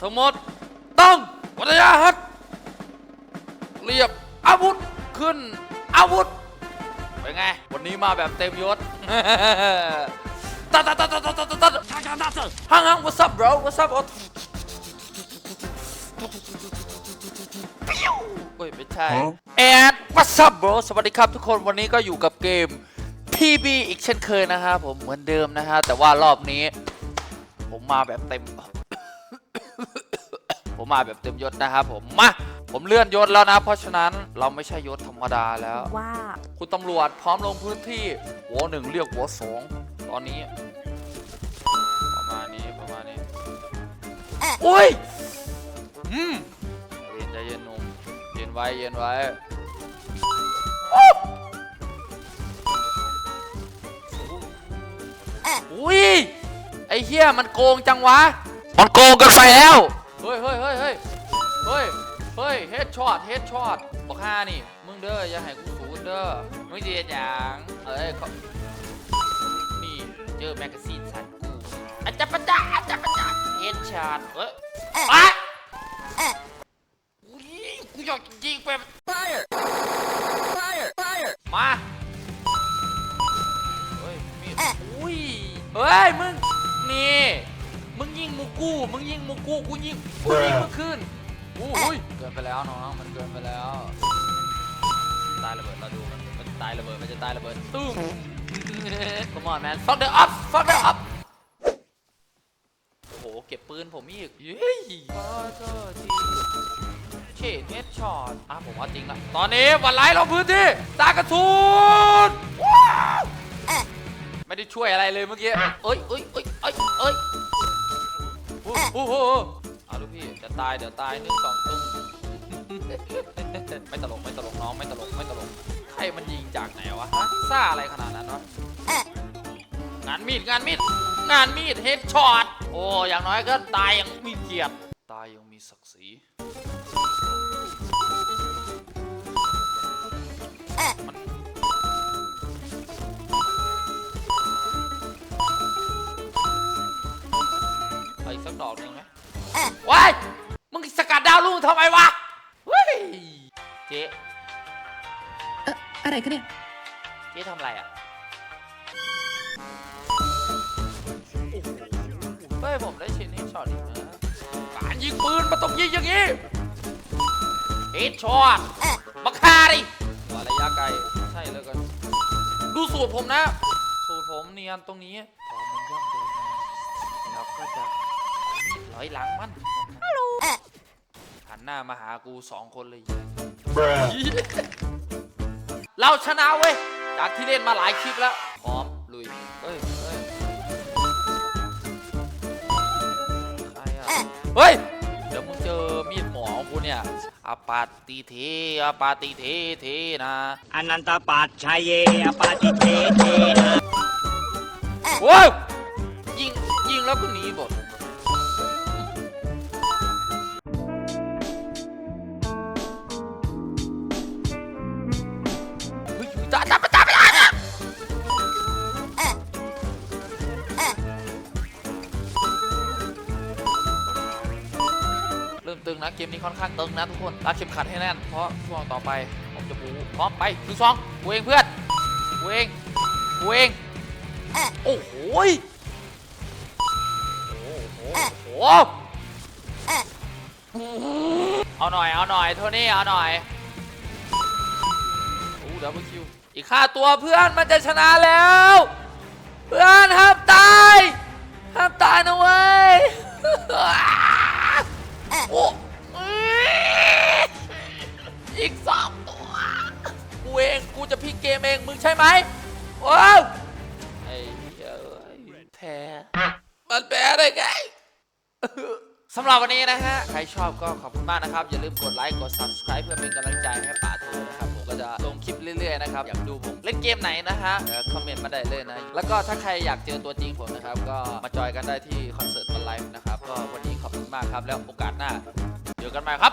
ทั้งหมดต้องวัตยาหัดเรียบอาวุธขึ้นอาวุธเป็นไง วันนี้มาแบบเต็มยศตัดตัดตัดตัดตัดตัดตัดห่างห่าง what's up bro what's up ปิ้วเฮ้ยไม่ใช่ and what's up bro สวัสดีครับทุกคนวันนี้ก็อยู่กับเกม PB อีกเช่นเคยนะครับผมเหมือนเดิมนะฮะแต่ว่ารอบนี้ ผมมาแบบเต็ม ผมมาแบบเต็มยศนะครับผมมาผมเลื่อนยศแล้วนะ เพราะฉะนั้นเราไม่ใช่ยศธรรมดาแล้ว ว่า คุณตำรวจพร้อมลงพื้นที่หัวหนึ่งเรียกหัวสองตอนนี้ ประมาณนี้ประมาณนี้โอ้ยอืมเย็นใจเย็นหนุ่มเย็นไว้เย็นไว้โอ้อุ้ยไอ้เหี้ยมันโกงจังวะ มันโกงกันไปแล้ว ดช็อตเฮดช็อตบอกห้านี่ มึงเด้ออย่าให้กูสูนเด้อมึงเจียดอย่างเอ้ยเขานี่เจอแมกกาซีนสันกูอาจจะประจักอาจจะประจักเฮดช็อตเฮ้ยอะอุ๊ยกูอยากยิงไป Fire! Fire! Fire! มาเฮ้ยมีอุ้ยเฮ้ยมึงนี่มึงยิงมูกูมึงยิงมูกูกูยิงกูยิงมึงขึ้น อุ้ยเกินไปแล้วน้องมันเกินไปแล้วตายระเบิดเราดูมันมันตายระเบิดมันจะตายระเบิดตุ้ม Come on man fuck the up fuck the up โอ้โหเก็บปืนผมอีกเย้ยขอโทษทีเชดเฮดช็อตอะผมว่าจริงละตอนนี้วันไล่ลงพื้นที่ตากระทุนว้าวไม่ได้ช่วยอะไรเลยเมื่อกี้เอ้ยเอ้ยเอ้ยเอ้ยเอ้ยโอ้โห ตายเดี๋ยวตายหนึ่งสองตึ้งไม่ตลกไม่ตลกน้องไม่ตลกไม่ตลกใครมันยิงจากไหนวะฮะซ่าอะไรขนาดนั้นวะงานมีดงานมีดงานมีดเฮดช็อตโอ้อย่างน้อยก็ตายยังมีเกียรติตายยังมีศักดิ์ศรีมันไปอีกสักดอกหนึ่งไหมว้ายมึงสกัดดาว ลูกทำไมวะเฮ้ยเจ๊เอ่ออะไรกันเนี่ย เจ๊ทำอะไรอะเฮ้ยผมได้ชิ้นนี้ช็อตอีกนะการยิงปืนมันต้องยิงอย่างนี้เฮดช็อตบักคาดิว่าระยะไกลใช่แล้วกันดูสูตรผมนะ สูตรผมเนียนตรงนี้พอมันย่องเดินมาเราก็จะเอามีดร้อยหลังมัน หันหน้ามาหากูสองคนเลย Bruh. เราชนะเว้ย จากที่เล่นมาหลายคลิปแล้ว พร้อม ลุยเฮ้ยเฮ้ยใครอะเฮ้ย เดี๋ยวมึงเจอมีดหมอของกูเนี่ยอาปาติเทอาปาติเทเทนะอนันตปัจชัยเยอปาติเทเทนะโว้ยยิงยิงแล้วก็หนีหมด เกมนี้ค่อนข้างตึงนะทุกคนรัดเข็มขัดให้แน่น เพราะช่วงต่อไปผมจะบูพร้อมไปหนึ่งสองกูเองเพื่อนกูเองกูเองโอ้โหโอ้โหโอ้เอาหน่อย เอาหน่อยโทนี่เอาหน่อยโอ้ดับเบิลคิวอีกค่าตัวเพื่อนมันจะชนะแล้ว เพื่อนห้ามตายห้ามตายนะเว้ย ได้ไงสำหรับวันนี้นะฮะ ใครชอบก็ขอบคุณมากนะครับ อย่าลืมกดไลค์ กด subscribe เพื่อเป็นกำลังใจให้ป่าทูนะครับ ผมก็จะลงคลิปเรื่อยๆนะครับ อยากดูผมเล่นเกมไหนนะฮะคอมเมนต์มาได้เลยนะ แล้วก็ถ้าใครอยากเจอตัวจริงผมนะครับ ก็มาจอยกันได้ที่คอนเสิร์ตออนไลฟ์นะครับ ก็วันนี้ขอบคุณมากครับ แล้วโอกาสหน้าเจอกันใหม่ครับ